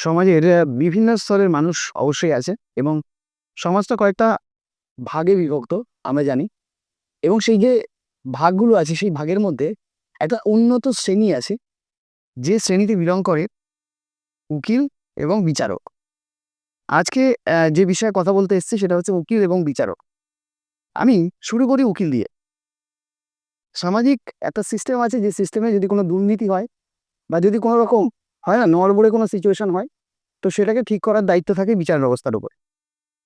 সমাজের বিভিন্ন স্তরের মানুষ অবশ্যই আছে এবং সমাজটা কয়েকটা ভাগে বিভক্ত, আমরা জানি। এবং সেই যে ভাগগুলো আছে, সেই ভাগের মধ্যে একটা উন্নত শ্রেণি আছে, যে শ্রেণীতে বিলং করে উকিল এবং বিচারক। আজকে যে বিষয়ে কথা বলতে এসেছি সেটা হচ্ছে উকিল এবং বিচারক। আমি শুরু করি উকিল দিয়ে। সামাজিক একটা সিস্টেম আছে, যে সিস্টেমে যদি কোনো দুর্নীতি হয় বা যদি কোনো রকম হয় না? নড়বড়ে কোনো সিচুয়েশন হয়, তো সেটাকে ঠিক করার দায়িত্ব থাকে বিচার ব্যবস্থার উপর।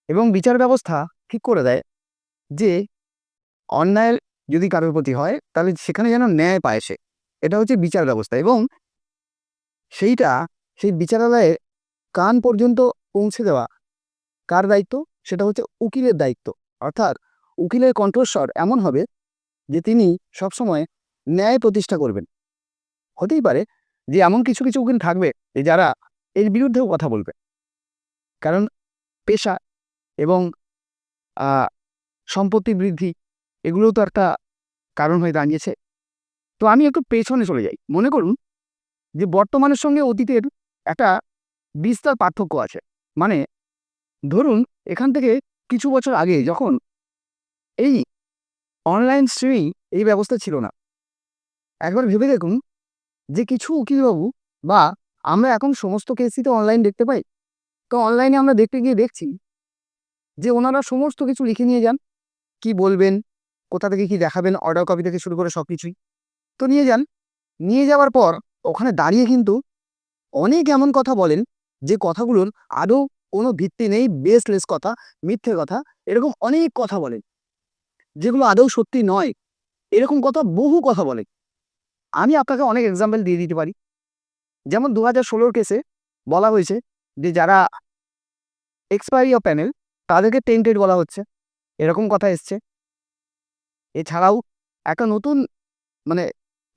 এবং বিচার ব্যবস্থা ঠিক করে দেয় যে অন্যায় যদি কারোর প্রতি হয়, তাহলে সেখানে যেন ন্যায় পায় সে। এটা হচ্ছে বিচার ব্যবস্থা। এবং সেইটা, সেই বিচারালয়ে কান পর্যন্ত পৌঁছে দেওয়া কার দায়িত্ব? সেটা হচ্ছে উকিলের দায়িত্ব। অর্থাৎ উকিলের কণ্ঠস্বর এমন হবে যে তিনি সবসময় ন্যায় প্রতিষ্ঠা করবেন। হতেই পারে যে এমন কিছু কিছু উকিল থাকবে যে যারা এর বিরুদ্ধেও কথা বলবে। কারণ পেশা এবং সম্পত্তি বৃদ্ধি এগুলোও তো একটা কারণ হয়ে দাঁড়িয়েছে। তো আমি একটু পেছনে চলে যাই। মনে করুন যে বর্তমানের সঙ্গে অতীতের একটা বিস্তার পার্থক্য আছে। মানে ধরুন এখান থেকে কিছু বছর আগে যখন এই অনলাইন স্ট্রিমিং এই ব্যবস্থা ছিল না। একবার ভেবে দেখুন যে কিছু উকিলবাবু বা আমরা এখন সমস্ত কেসই তো অনলাইন দেখতে পাই, তো অনলাইনে আমরা দেখতে গিয়ে দেখছি যে ওনারা সমস্ত কিছু লিখে নিয়ে যান। কি বলবেন, কোথা থেকে কি দেখাবেন অর্ডার কপি থেকে শুরু করে সব কিছুই তো নিয়ে যান। নিয়ে যাওয়ার পর ওখানে দাঁড়িয়ে কিন্তু অনেক এমন কথা বলেন যে কথাগুলোর আদৌ কোনো ভিত্তি নেই বেসলেস কথা, মিথ্যে কথা, এরকম অনেক কথা বলেন। যেগুলো আদৌ সত্যি নয়, এরকম কথা বহু কথা বলে আমি আপনাকে অনেক এক্সাম্পল দিয়ে দিতে পারি। যেমন দু হাজার ষোলোর কেসে বলা হয়েছে যে যারা এক্সপায়ারি অফ প্যানেল তাদেরকে টেন্টেড বলা হচ্ছে। এরকম কথা এসছে। এছাড়াও একটা নতুন মানে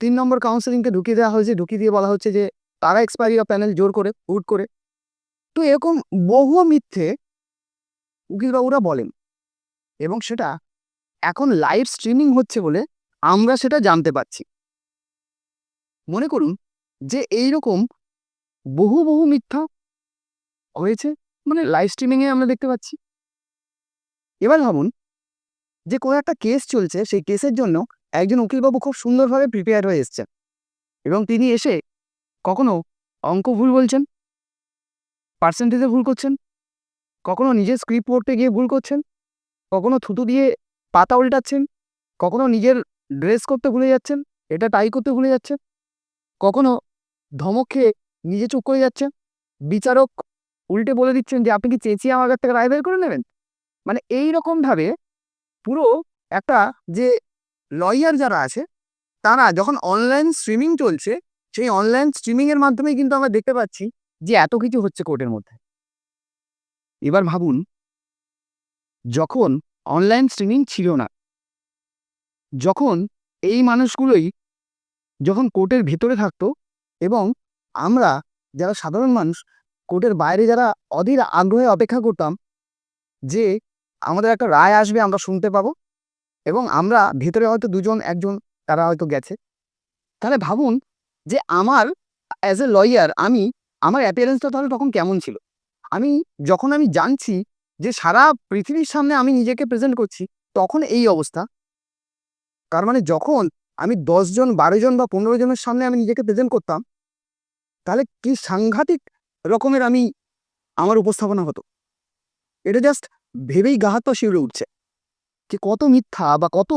তিন নম্বর কাউন্সেলিংকে ঢুকিয়ে দেওয়া হয়েছে। ঢুকিয়ে দিয়ে বলা হচ্ছে যে তারা এক্সপায়ারি অফ প্যানেল জোর করে, হুট করে। তো এরকম বহু মিথ্যে উকিলবাবুরা বলেন। এবং সেটা এখন লাইভ স্ট্রিমিং হচ্ছে বলে আমরা সেটা জানতে পারছি। মনে করুন যে এই রকম বহু বহু মিথ্যা হয়েছে মানে লাইভ স্ট্রিমিংয়ে আমরা দেখতে পাচ্ছি। এবার ভাবুন যে কোনো একটা কেস চলছে, সেই কেসের জন্য একজন উকিলবাবু খুব সুন্দরভাবে প্রিপেয়ার হয়ে এসছেন এবং তিনি এসে কখনো অঙ্ক ভুল বলছেন পার্সেন্টেজে ভুল করছেন, কখনো নিজের স্ক্রিপ্ট পড়তে গিয়ে ভুল করছেন, কখনো থুতু দিয়ে পাতা উল্টাচ্ছেন, কখনো নিজের ড্রেস করতে ভুলে যাচ্ছেন, এটা টাই করতে ভুলে যাচ্ছেন কখনো ধমক খেয়ে নিজে চুপ করে যাচ্ছেন বিচারক উল্টে বলে দিচ্ছেন যে, আপনি কি চেঁচিয়ে আমার কাছ থেকে রায় বের করে নেবেন? মানে এই রকমভাবে পুরো একটা যে লয়ার যারা আছে, তারা যখন অনলাইন স্ট্রিমিং চলছে, সেই অনলাইন স্ট্রিমিংয়ের মাধ্যমেই কিন্তু আমরা দেখতে পাচ্ছি যে, এত কিছু হচ্ছে কোর্টের মধ্যে। এবার ভাবুন, যখন অনলাইন স্ট্রিমিং ছিল না, যখন এই মানুষগুলোই যখন কোর্টের ভেতরে থাকতো এবং আমরা যারা সাধারণ মানুষ, কোর্টের বাইরে যারা অধীর আগ্রহে অপেক্ষা করতাম যে আমাদের একটা রায় আসবে, আমরা শুনতে পাবো এবং আমরা ভেতরে হয়তো দুজন, একজন তারা হয়তো গেছে। তাহলে ভাবুন যে আমার অ্যাজ এ লয়ার আমি, আমার অ্যাপিয়ারেন্সটা তাহলে তখন কেমন ছিল? আমি যখন আমি জানছি যে সারা পৃথিবীর সামনে আমি নিজেকে প্রেজেন্ট করছি, তখন এই অবস্থা। তার মানে যখন আমি দশজন বারো জন বা পনেরো জনের সামনে আমি নিজেকে প্রেজেন্ট করতাম, তাহলে কি সাংঘাতিক রকমের আমি আমার উপস্থাপনা হতো? এটা জাস্ট ভেবেই গা হাত পা শিউরে উঠছে যে কত মিথ্যা বা কত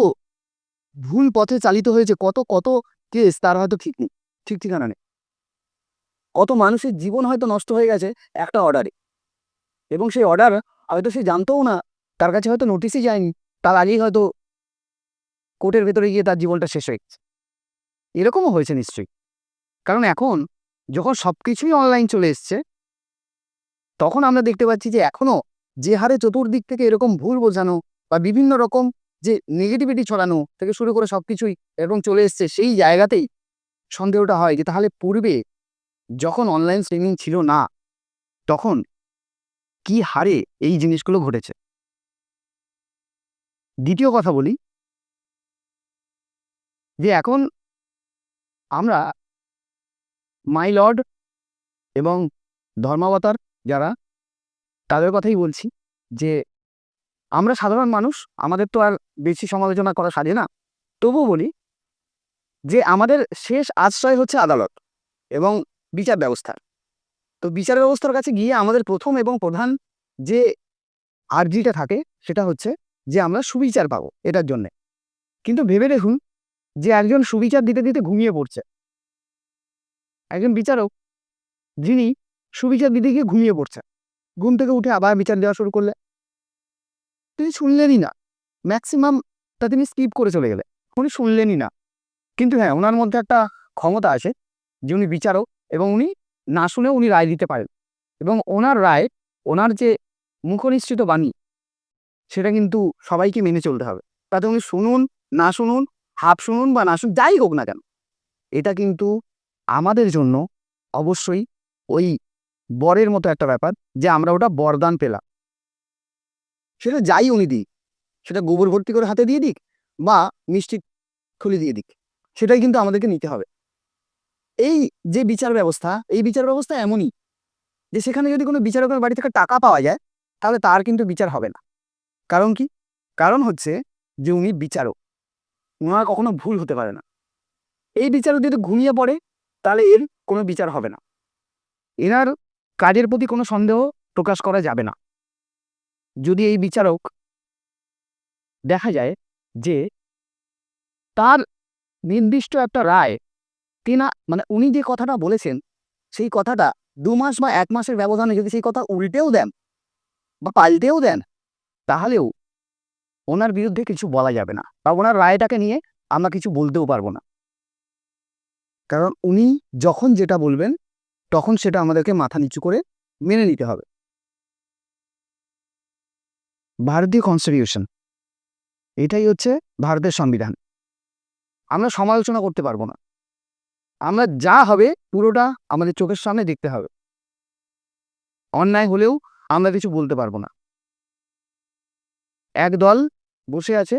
ভুল পথে চালিত হয়েছে, কত কত কেস তার হয়তো ঠিক নেই, ঠিক ঠিকানা নেই। কত মানুষের জীবন হয়তো নষ্ট হয়ে গেছে একটা অর্ডারে এবং সেই অর্ডার হয়তো সে জানতোও না, তার কাছে হয়তো নোটিশই যায়নি, তার আগেই হয়তো কোর্টের ভেতরে গিয়ে তার জীবনটা শেষ হয়ে গেছে। এরকমও হয়েছে নিশ্চয়ই। কারণ এখন যখন সব কিছুই অনলাইন চলে এসছে, তখন আমরা দেখতে পাচ্ছি যে এখনও যে হারে চতুর্দিক থেকে এরকম ভুল বোঝানো বা বিভিন্ন রকম যে নেগেটিভিটি ছড়ানো থেকে শুরু করে সব কিছুই এরকম চলে এসছে, সেই জায়গাতেই সন্দেহটা হয় যে তাহলে পূর্বে যখন অনলাইন স্ট্রিমিং ছিল না, তখন কি হারে এই জিনিসগুলো ঘটেছে? দ্বিতীয় কথা বলি যে এখন আমরা মাই লর্ড এবং ধর্মাবতার যারা, তাদের কথাই বলছি যে আমরা সাধারণ মানুষ, আমাদের তো আর বেশি সমালোচনা করা সাজে না। তবুও বলি যে আমাদের শেষ আশ্রয় হচ্ছে আদালত এবং বিচার ব্যবস্থা। তো বিচার ব্যবস্থার কাছে গিয়ে আমাদের প্রথম এবং প্রধান যে আর্জিটা থাকে, সেটা হচ্ছে যে আমরা সুবিচার পাবো এটার জন্যে। কিন্তু ভেবে দেখুন যে একজন সুবিচার দিতে দিতে ঘুমিয়ে পড়ছে। একজন বিচারক, যিনি সুবিচার দিতে গিয়ে ঘুমিয়ে পড়ছে। ঘুম থেকে উঠে আবার বিচার দেওয়া শুরু করলে তিনি শুনলেনই না। ম্যাক্সিমাম তা তিনি স্কিপ করে চলে গেলে উনি শুনলেনই না। কিন্তু হ্যাঁ ওনার মধ্যে একটা ক্ষমতা আছে, যে উনি বিচারক এবং উনি না শুনেও উনি রায় দিতে পারেন। এবং ওনার রায়, ওনার যে মুখনিশ্চিত বাণী, সেটা কিন্তু সবাইকে মেনে চলতে হবে। তাতে উনি শুনুন, না শুনুন হাফ শুনুন বা না শুনুন, যাই হোক না কেন, এটা কিন্তু আমাদের জন্য অবশ্যই ওই বরের মতো একটা ব্যাপার যে আমরা ওটা বরদান পেলাম। সেটা যাই উনি দিক, সেটা গোবর ভর্তি করে হাতে দিয়ে দিক বা মিষ্টি খুলে দিয়ে দিক, সেটাই কিন্তু আমাদেরকে নিতে হবে। এই যে বিচার ব্যবস্থা, এই বিচার ব্যবস্থা এমনই যে সেখানে যদি কোনো বিচারকের বাড়ি থেকে টাকা পাওয়া যায়, তাহলে তার কিন্তু বিচার হবে না। কারণ কি? কারণ হচ্ছে যে উনি বিচারক। ওনার কখনো ভুল হতে পারে না। এই বিচারক যদি ঘুমিয়ে পড়ে, তাহলে এর কোনো বিচার হবে না। এনার কাজের প্রতি কোনো সন্দেহ প্রকাশ করা যাবে না। যদি এই বিচারক দেখা যায় যে তার নির্দিষ্ট একটা রায় তিনা মানে উনি যে কথাটা বলেছেন, সেই কথাটা দু মাস বা এক মাসের ব্যবধানে যদি সেই কথা উল্টেও দেন বা পাল্টেও দেন, তাহলেও ওনার বিরুদ্ধে কিছু বলা যাবে না বা ওনার রায়টাকে নিয়ে আমরা কিছু বলতেও পারব না। কারণ উনি যখন যেটা বলবেন, তখন সেটা আমাদেরকে মাথা নিচু করে মেনে নিতে হবে। ভারতীয় কনস্টিটিউশন এটাই হচ্ছে ভারতের সংবিধান। আমরা সমালোচনা করতে পারব না। আমরা যা হবে, পুরোটা আমাদের চোখের সামনে দেখতে হবে। অন্যায় হলেও আমরা কিছু বলতে পারব না। এক দল বসে আছে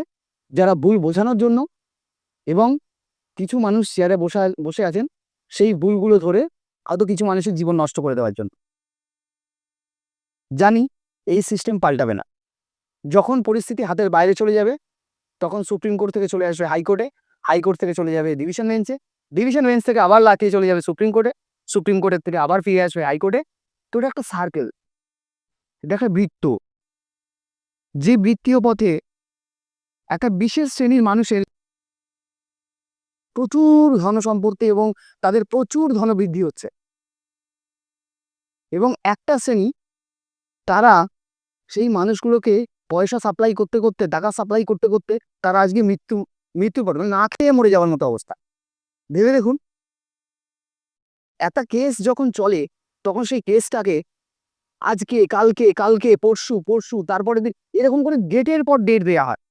যারা বই বোঝানোর জন্য এবং কিছু মানুষ চেয়ারে বসে বসে আছেন সেই বইগুলো ধরে আদৌ কিছু মানুষের জীবন নষ্ট করে দেওয়ার জন্য। জানি এই সিস্টেম পাল্টাবে না। যখন পরিস্থিতি হাতের বাইরে চলে যাবে, তখন সুপ্রিম কোর্ট থেকে চলে আসবে হাইকোর্টে হাইকোর্ট থেকে চলে যাবে ডিভিশন বেঞ্চে ডিভিশন বেঞ্চ থেকে আবার লাকিয়ে চলে যাবে সুপ্রিম কোর্টে। সুপ্রিম কোর্টের থেকে আবার ফিরে আসবে হাইকোর্টে তো এটা একটা সার্কেল এটা একটা বৃত্ত। যে বৃত্তীয় পথে একটা বিশেষ শ্রেণির মানুষের প্রচুর ধন সম্পত্তি এবং তাদের প্রচুর ধনবৃদ্ধি হচ্ছে। এবং একটা শ্রেণি, তারা সেই মানুষগুলোকে পয়সা সাপ্লাই করতে করতে, টাকা সাপ্লাই করতে করতে তারা আজকে মৃত্যু মৃত্যু পড়বে মানে না খেয়ে মরে যাওয়ার মতো অবস্থা। ভেবে দেখুন, একটা কেস যখন চলে, তখন সেই কেসটাকে আজকে, কালকে কালকে, পরশু পরশু তারপরে এরকম করে ডেটের পর ডেট দেওয়া হয়।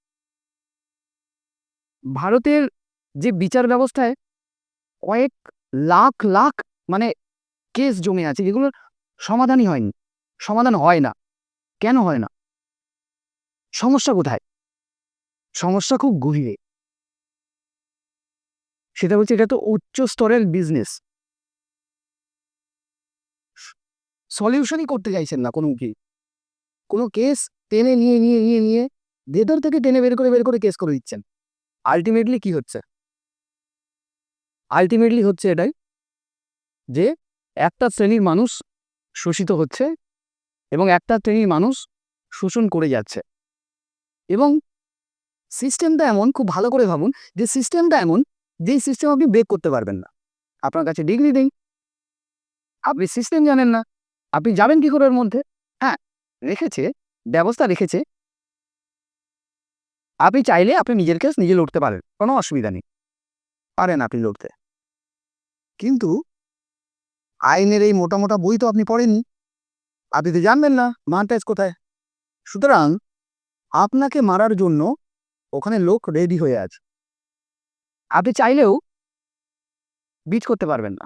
ভারতের যে বিচার ব্যবস্থায় কয়েক লাখ লাখ মানে কেস জমে আছে, যেগুলোর সমাধানই হয়নি। সমাধান হয় না। কেন হয় না? সমস্যা কোথায়? সমস্যা খুব গভীরে। সেটা হচ্ছে এটা তো উচ্চ স্তরের বিজনেস সলিউশনই করতে চাইছেন না কোনো উকিল। কোনো কেস টেনে নিয়ে নিয়ে নিয়ে নিয়ে ভেতর থেকে টেনে বের করে বের করে কেস করে দিচ্ছেন। আলটিমেটলি কি হচ্ছে? আলটিমেটলি হচ্ছে এটাই যে একটা শ্রেণির মানুষ শোষিত হচ্ছে এবং একটা শ্রেণির মানুষ শোষণ করে যাচ্ছে। এবং সিস্টেমটা এমন, খুব ভালো করে ভাবুন, যে সিস্টেমটা এমন, যেই সিস্টেম আপনি ব্রেক করতে পারবেন না। আপনার কাছে ডিগ্রি নেই, আপনি সিস্টেম জানেন না, আপনি যাবেন কি করে ওর মধ্যে? হ্যাঁ রেখেছে, ব্যবস্থা রেখেছে আপনি চাইলে আপনি নিজের কেস নিজে লড়তে পারেন কোনো অসুবিধা নেই। পারেন আপনি লড়তে। কিন্তু আইনের এই মোটা মোটা বই তো আপনি পড়েননি। আপনি তো জানবেন না মানটাইজ কোথায়? সুতরাং আপনাকে মারার জন্য ওখানে লোক রেডি হয়ে আছে। আপনি চাইলেও বিচ করতে পারবেন না।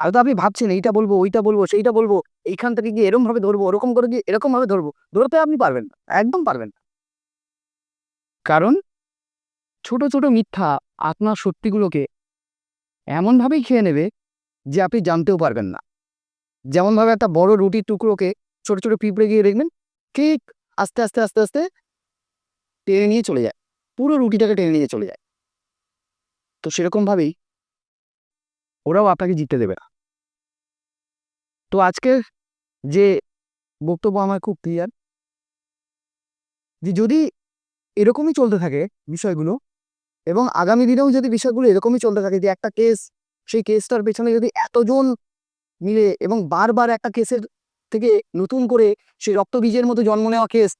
আর তো আপনি ভাবছেন এইটা বলব ওইটা বলব সেইটা বলব এইখান থেকে গিয়ে এরকম ভাবে ধরবো ওরকম করে গিয়ে এরকমভাবে ধরবো ধরতে আপনি পারবেন না একদম পারবেন না। কারণ? ছোট ছোট মিথ্যা আপনার সত্যিগুলোকে এমনভাবেই খেয়ে নেবে যে আপনি জানতেও পারবেন না। যেমনভাবে একটা বড় রুটির টুকরোকে ছোট ছোট পিঁপড়ে গিয়ে দেখবেন, ঠিক আস্তে আস্তে আস্তে আস্তে টেনে নিয়ে চলে যায়। পুরো রুটিটাকে টেনে নিয়ে চলে যায়। তো সেরকমভাবেই ওরাও আপনাকে জিততে দেবে না। তো আজকের যে বক্তব্য আমার খুব ক্লিয়ার। যে যদি এরকমই চলতে থাকে বিষয়গুলো। এবং আগামী দিনেও যদি বিষয়গুলো এরকমই চলতে থাকে যে একটা কেস সেই কেসটার পেছনে যদি এতজন মিলে এবং বারবার একটা কেসের থেকে নতুন করে সেই রক্তবীজের মতো জন্ম নেওয়া কেস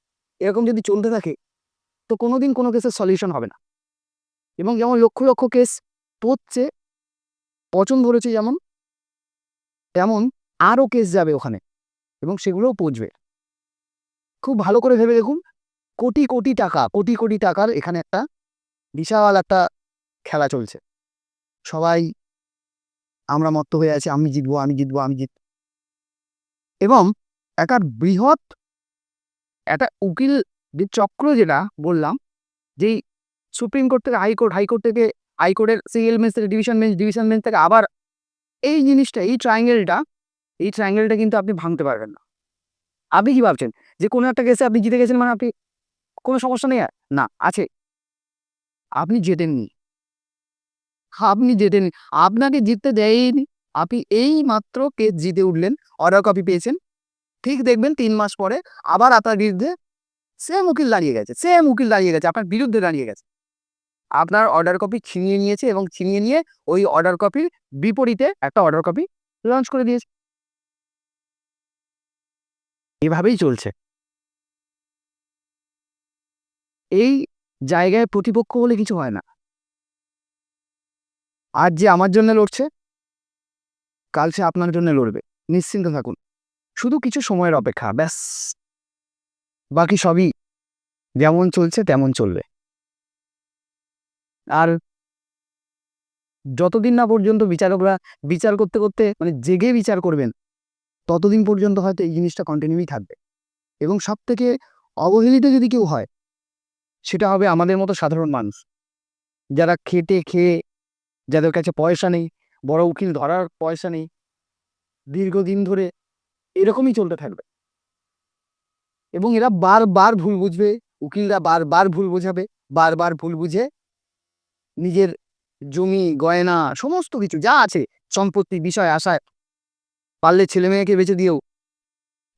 এরকম যদি চলতে থাকে, তো কোনোদিন কোনো কেসের সলিউশন হবে না। এবং যেমন লক্ষ লক্ষ কেস পড়ছে, পচন ধরেছে যেমন, তেমন আরও কেস যাবে ওখানে এবং সেগুলোও পচবে। খুব ভালো করে ভেবে দেখুন কোটি কোটি টাকা, কোটি কোটি টাকার এখানে একটা বিশাল একটা খেলা চলছে। সবাই আমরা মত্ত হয়ে আছি, আমি জিতবো আমি জিতবো, আমি জিত। এবং একটা বৃহৎ, একটা উকিল যে চক্র যেটা বললাম, যেই সুপ্রিম কোর্ট থেকে হাইকোর্ট হাইকোর্ট থেকে, হাইকোর্টের সিএল বেঞ্চ থেকে, ডিভিশন বেঞ্চ ডিভিশন বেঞ্চ থেকে আবার এই জিনিসটা, এই ট্রায়াঙ্গেলটা এই ট্রায়াঙ্গেলটা কিন্তু আপনি ভাঙতে পারবেন না। আপনি কি ভাবছেন? যে কোনো একটা কেসে আপনি জিতে গেছেন মানে আপনি কোনো সমস্যা নেই? না, আছে। আপনি জেতেননি আপনি জেতেন আপনাকে জিততে দেয়নি। আপনি এই মাত্র কেস জিতে উঠলেন অর্ডার কপি পেয়েছেন। ঠিক দেখবেন তিন মাস পরে আবার আপনার বিরুদ্ধে সেম উকিল দাঁড়িয়ে গেছে সেম উকিল দাঁড়িয়ে গেছে, আপনার বিরুদ্ধে দাঁড়িয়ে গেছে। আপনার অর্ডার কপি ছিনিয়ে নিয়েছে এবং ছিনিয়ে নিয়ে ওই অর্ডার কপির বিপরীতে একটা অর্ডার কপি লঞ্চ করে দিয়েছে। এভাবেই চলছে। এই জায়গায় প্রতিপক্ষ বলে কিছু হয় না। আজ যে আমার জন্য লড়ছে, কাল সে আপনার জন্য লড়বে। নিশ্চিন্ত থাকুন। শুধু কিছু সময়ের অপেক্ষা, ব্যাস। বাকি সবই যেমন চলছে তেমন চলবে। আর যতদিন না পর্যন্ত বিচারকরা বিচার করতে করতে মানে জেগে বিচার করবেন, ততদিন পর্যন্ত হয়তো এই জিনিসটা কন্টিনিউই থাকবে। এবং সব থেকে অবহেলিত যদি কেউ হয় সেটা হবে আমাদের মতো সাধারণ মানুষ। যারা খেটে খেয়ে যাদের কাছে পয়সা নেই, বড় উকিল ধরার পয়সা নেই, দীর্ঘদিন ধরে এরকমই চলতে থাকবে। এবং এরা বারবার ভুল বুঝবে, উকিলরা বারবার ভুল বোঝাবে, বারবার ভুল বুঝে নিজের জমি, গয়না, সমস্ত কিছু যা আছে, সম্পত্তি, বিষয় আশায় পারলে ছেলে মেয়েকে বেঁচে দিয়েও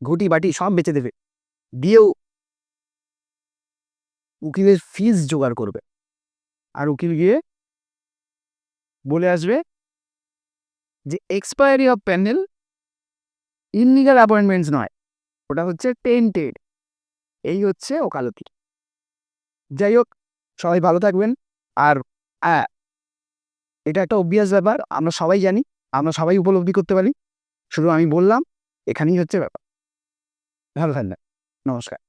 ঘটি বাটি সব বেচে দেবে। দিয়েও উকিলের ফিস জোগাড় করবে। আর উকিল গিয়ে বলে আসবে যে expiry of panel illegal appointments নয়। ওটা হচ্ছে টেন্টেড এই হচ্ছে ওকালতি। যাই হোক, সবাই ভালো থাকবেন। আর এটা একটা অভ্যাস ব্যাপার, আমরা সবাই জানি, আমরা সবাই উপলব্ধি করতে পারি। শুধু আমি বললাম, এখানেই হচ্ছে ব্যাপার। ভালো থাকবেন। নমস্কার।